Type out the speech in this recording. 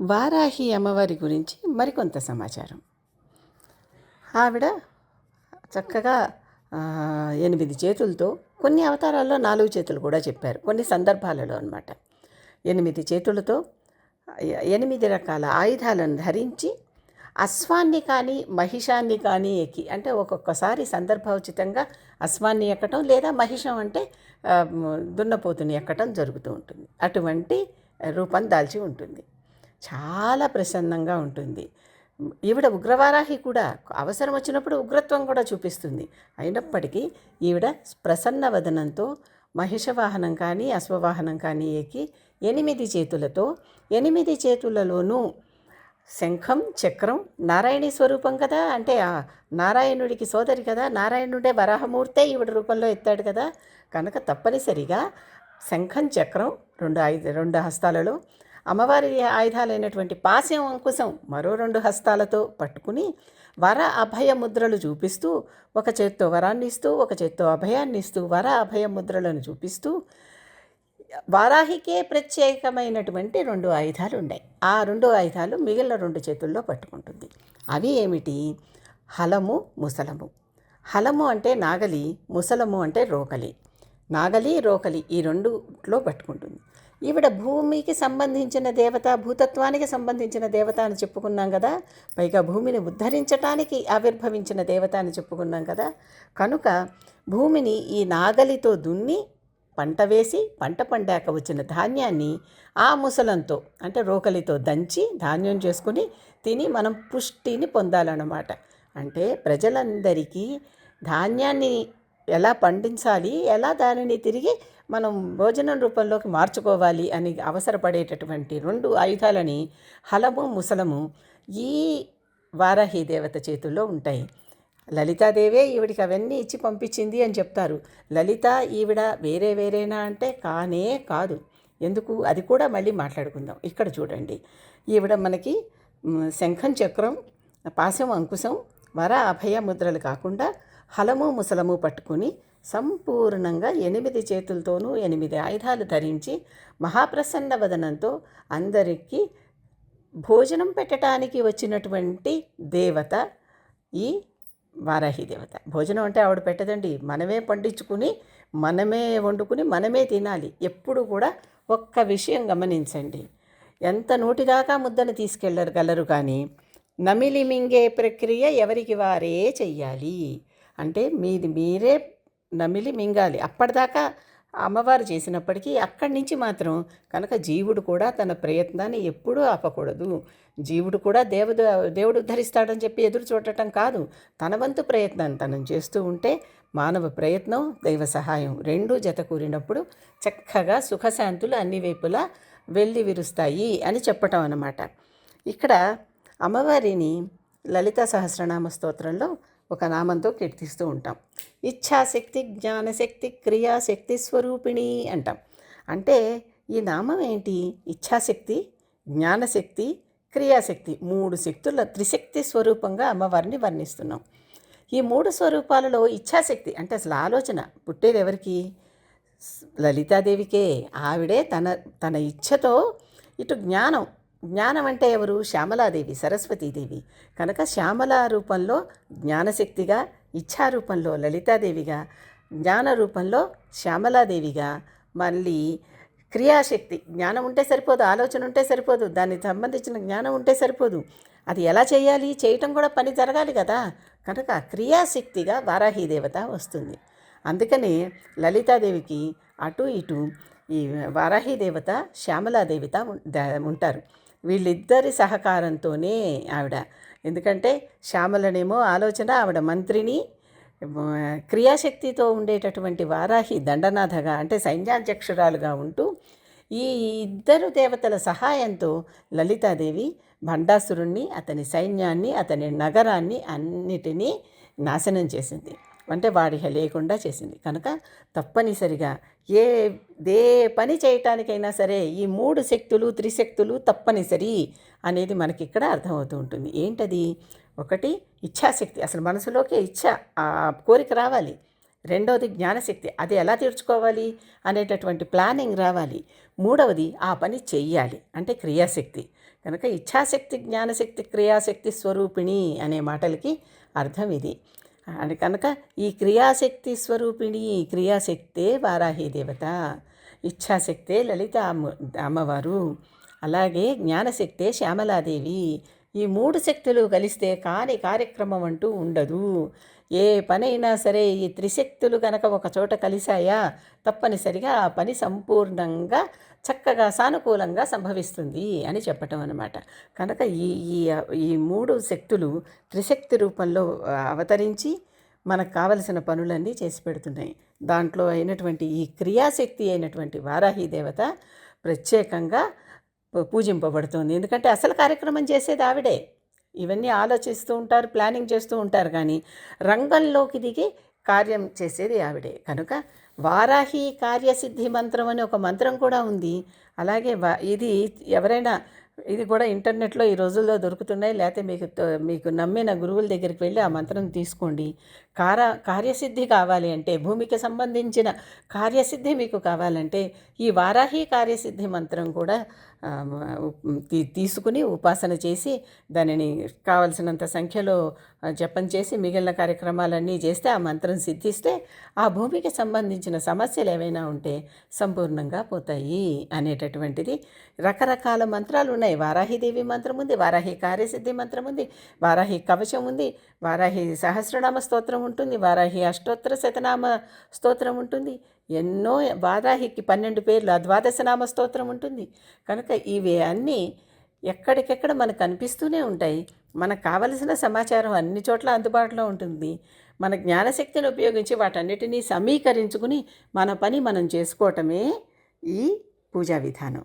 వారాహి అమ్మవారి గురించి మరికొంత సమాచారం. ఆవిడ చక్కగా ఎనిమిది చేతులతో కొన్ని అవతారాల్లో నాలుగు చేతులు కూడా చెప్పారు. కొన్ని సందర్భాలలో అనమాట ఎనిమిది చేతులతో ఎనిమిది రకాల ఆయుధాలను ధరించి అశ్వాన్ని కానీ మహిషాన్ని కానీ ఎక్కి అంటే ఒక్కొక్కసారి సందర్భోచితంగా అశ్వాన్ని ఎక్కటం లేదా మహిషం అంటే దున్నపోతుని ఎక్కటం జరుగుతూ ఉంటుంది. అటువంటి రూపం దాల్చి ఉంటుంది. చాలా ప్రసన్నంగా ఉంటుంది. ఈవిడ ఉగ్రవారాహి కూడా అవసరం వచ్చినప్పుడు ఉగ్రత్వం కూడా చూపిస్తుంది. అయినప్పటికీ ఈవిడ ప్రసన్న వదనంతో మహిషవాహనం కానీ అశ్వవాహనం కానీ ఎక్కి ఎనిమిది చేతులతో ఎనిమిది చేతులలోనూ శంఖం చక్రం నారాయణీ స్వరూపం కదా? అంటే ఆ నారాయణుడికి సోదరి కదా? నారాయణుడే వరాహమూర్తే ఈవిడ రూపంలో ఎత్తాడు కదా? కనుక తప్పనిసరిగా శంఖం చక్రం రెండు ఐదు రెండు హస్తాలలో అమ్మవారి ఆయుధాలైనటువంటి పాశం అంకుశం మరో రెండు హస్తాలతో పట్టుకుని వర అభయ ముద్రలు చూపిస్తూ ఒక చేత్తో వరాన్ని ఇస్తూ ఒక చేత్తో అభయాన్ని ఇస్తూ వర అభయ ముద్రలను చూపిస్తూ వారాహికే ప్రత్యేకమైనటువంటి రెండు ఆయుధాలు ఉన్నాయి ఆ రెండు ఆయుధాలు మిగిలిన రెండు చేతుల్లో పట్టుకుంటుంది. అవి ఏమిటి? హలము ముసలము. హలము అంటే నాగలి ముసలము అంటే రోకలి. నాగలి రోకలి ఈ రెండులో పట్టుకుంటుంది. ఈవిడ భూమికి సంబంధించిన దేవత భూతత్వానికి సంబంధించిన దేవత అని చెప్పుకున్నాం కదా. పైగా భూమిని ఉద్ధరించటానికి ఆవిర్భవించిన దేవత అని చెప్పుకున్నాం కదా. కనుక భూమిని ఈ నాగలితో దున్ని పంట వేసి పంట పండాక వచ్చిన ధాన్యాన్ని ఆ ముసలంతో అంటే రోకలితో దంచి ధాన్యం చేసుకుని తిని మనం పుష్టిని పొందాలన్నమాట. అంటే ప్రజలందరికీ ధాన్యాన్ని ఎలా పండించాలి ఎలా దానిని తిరిగి మనం భోజనం రూపంలోకి మార్చుకోవాలి అని అవసరపడేటటువంటి రెండు ఆయుధాలని హలము ముసలము ఈ వారాహి దేవత చేతుల్లో ఉంటాయి. లలితాదేవే ఈవిడికి అవన్నీ ఇచ్చి పంపించింది అని చెప్తారు. లలిత ఈవిడ వేరే వేరేనా అంటే కానే కాదు. ఎందుకు? అది కూడా మళ్ళీ మాట్లాడుకుందాం. ఇక్కడ చూడండి. ఈవిడ మనకి శంఖం చక్రం పాశం అంకుశం వర అభయ ముద్రలు కాకుండా హలము ముసలము పట్టుకుని సంపూర్ణంగా ఎనిమిది చేతులతోనూ ఎనిమిది ఆయుధాలు ధరించి మహాప్రసన్న వదనంతో అందరికీ భోజనం పెట్టడానికి వచ్చినటువంటి దేవత ఈ వారాహి దేవత. భోజనం అంటే ఆవిడ పెట్టదండి. మనమే పండించుకుని మనమే వండుకుని మనమే తినాలి. ఎప్పుడు కూడా ఒక్క విషయం గమనించండి. ఎంత నోటిదాకా ముద్దను తీసుకెళ్ళగలరు కానీ నమిలి మింగే ప్రక్రియ ఎవరికి వారే చెయ్యాలి. అంటే మీది మీరే నమిలి మింగాలి. అప్పటిదాకా అమ్మవారు చేసినప్పటికీ అక్కడి నుంచి మాత్రం కనుక జీవుడు కూడా తన ప్రయత్నాన్ని ఎప్పుడూ ఆపకూడదు. జీవుడు కూడా దేవుడు దేవుడు ఉద్ధరిస్తాడని చెప్పి ఎదురు చూడటం కాదు. తన వంతు ప్రయత్నాన్ని తనం చేస్తూ ఉంటే మానవ ప్రయత్నం దైవ సహాయం రెండూ జత కూరినప్పుడు చక్కగా సుఖశాంతులు అన్ని వైపులా వెళ్ళి విరుస్తాయి అని చెప్పటం అన్నమాట. ఇక్కడ అమ్మవారిని లలిత సహస్రనామ స్తోత్రంలో ఒక నామంతో కీర్తిస్తూ ఉంటాం. ఇచ్ఛాశక్తి జ్ఞానశక్తి క్రియాశక్తి స్వరూపిణి అంటాం. అంటే ఈ నామం ఏంటి? ఇచ్ఛాశక్తి జ్ఞానశక్తి క్రియాశక్తి మూడు శక్తుల త్రిశక్తి స్వరూపంగా అమ్మవారిని వర్ణిస్తున్నాం. ఈ మూడు స్వరూపాలలో ఇచ్ఛాశక్తి అంటే అసలు ఆలోచన పుట్టేది ఎవరికి? లలితాదేవికే. ఆవిడే తన తన ఇచ్ఛతో ఇటు జ్ఞానం జ్ఞానం అంటే ఎవరు? శ్యామలాదేవి సరస్వతీదేవి. కనుక శ్యామల రూపంలో జ్ఞానశక్తిగా ఇచ్ఛా రూపంలో లలితాదేవిగా జ్ఞాన రూపంలో శ్యామలాదేవిగా మళ్ళీ క్రియాశక్తి జ్ఞానం ఉంటే సరిపోదు ఆలోచన ఉంటే సరిపోదు దానికి సంబంధించిన జ్ఞానం ఉంటే సరిపోదు. అది ఎలా చేయాలి? చేయటం కూడా పని జరగాలి కదా. కనుక క్రియాశక్తిగా వారాహి దేవత వస్తుంది. అందుకనే లలితాదేవికి అటు ఇటు ఈ వారాహి దేవత శ్యామలాదేవిత ఉంటారు. వీళ్ళిద్దరి సహకారంతోనే ఆవిడ. ఎందుకంటే శ్యామలనేమో ఆలోచన ఆవిడ మంత్రిని క్రియాశక్తితో ఉండేటటువంటి వారాహి దండనాథగా అంటే సైన్యాధ్యక్షురాలుగా ఉంటూ ఈ ఇద్దరు దేవతల సహాయంతో లలితాదేవి భండాసురుణ్ణి అతని సైన్యాన్ని అతని నగరాన్ని అన్నిటినీ నాశనం చేసింది. అంటే వాడి లేకుండా చేసింది. కనుక తప్పనిసరిగా ఏ దే పని చేయటానికైనా సరే ఈ మూడు శక్తులు త్రిశక్తులు తప్పనిసరి అనేది మనకి ఇక్కడ అర్థమవుతూ ఉంటుంది. ఏంటది? ఒకటి ఇచ్ఛాశక్తి. అసలు మనసులోకే ఇచ్ఛ ఆ కోరిక రావాలి. రెండవది జ్ఞానశక్తి. అది ఎలా తీర్చుకోవాలి? అనేటటువంటి ప్లానింగ్ రావాలి. మూడవది ఆ పని చెయ్యాలి. అంటే క్రియాశక్తి. కనుక ఇచ్ఛాశక్తి జ్ఞానశక్తి క్రియాశక్తి స్వరూపిణి అనే మాటలకి అర్థం ఇది. అని కనుక ఈ క్రియాశక్తి స్వరూపిణి క్రియాశక్తే వారాహి దేవత ఇచ్ఛాశక్తే లలిత అమ్మ అమ్మవారు అలాగే జ్ఞానశక్తే శ్యామలాదేవి ఈ మూడు శక్తులు కలిస్తే కాని కార్యక్రమం అంటూ ఉండదు. ఏ పనైనా సరే ఈ త్రిశక్తులు కనుక ఒక చోట కలిశాయా తప్పనిసరిగా ఆ పని సంపూర్ణంగా చక్కగా సానుకూలంగా సంభవిస్తుంది అని చెప్పటం అనమాట కనుక ఈ ఈ ఈ మూడు శక్తులు త్రిశక్తి రూపంలో అవతరించి మనకు కావలసిన పనులన్నీ చేసి పెడుతున్నాయి. దాంట్లో అయినటువంటి ఈ క్రియాశక్తి అయినటువంటి వారాహి దేవత ప్రత్యేకంగా పూజింపబడుతుంది. ఎందుకంటే అసలు కార్యక్రమం చేసేది ఆవిడే. ఇవన్నీ ఆలోచిస్తూ ఉంటారు ప్లానింగ్ చేస్తూ ఉంటారు కానీ రంగంలోకి దిగి కార్యం చేసేది ఆవిడే. కనుక వారాహి కార్యసిద్ధి మంత్రం అని ఒక మంత్రం కూడా ఉంది. అలాగే ఇది ఎవరైనా ఇది కూడా ఇంటర్నెట్లో ఈ రోజుల్లో దొరుకుతున్నాయి. లేకపోతే మీకు మీకు నమ్మిన గురువుల దగ్గరికి వెళ్ళి ఆ మంత్రం తీసుకోండి. కార కార్యసిద్ధి కావాలి అంటే భూమికి సంబంధించిన కార్యసిద్ధి మీకు కావాలంటే ఈ వారాహి కార్యసిద్ధి మంత్రం కూడా తీ- తీసుకుని ఉపాసన చేసి దానిని కావలసినంత సంఖ్యలో జపం చేసి మిగిలిన కార్యక్రమాలన్నీ చేస్తే ఆ మంత్రం సిద్ధిస్తే ఆ భూమికి సంబంధించిన సమస్యలు ఏవైనా ఉంటే సంపూర్ణంగా పోతాయి అనేటటువంటిది. రకరకాల మంత్రాలు ఉన్నాయి. వారాహిదేవి మంత్రం ఉంది వారాహి కార్యసిద్ధి మంత్రం ఉంది వారాహి కవచం ఉంది వారాహి సహస్రనామ స్తోత్రం ఉంటుంది వారాహి అష్టోత్తర శతనామ స్తోత్రం ఉంటుంది ఎన్నో వారాహికి పన్నెండు పేర్లు ఆ ద్వాదశనామ స్తోత్రం ఉంటుంది. కనుక ఇవి అన్నీ ఎక్కడికెక్కడ మనకు కనిపిస్తూనే ఉంటాయి. మనకు కావలసిన సమాచారం అన్ని చోట్ల అందుబాటులో ఉంటుంది. మన జ్ఞానశక్తిని ఉపయోగించి వాటన్నిటినీ సమీకరించుకుని మన పని మనం చేసుకోవటమే ఈ పూజా విధానం.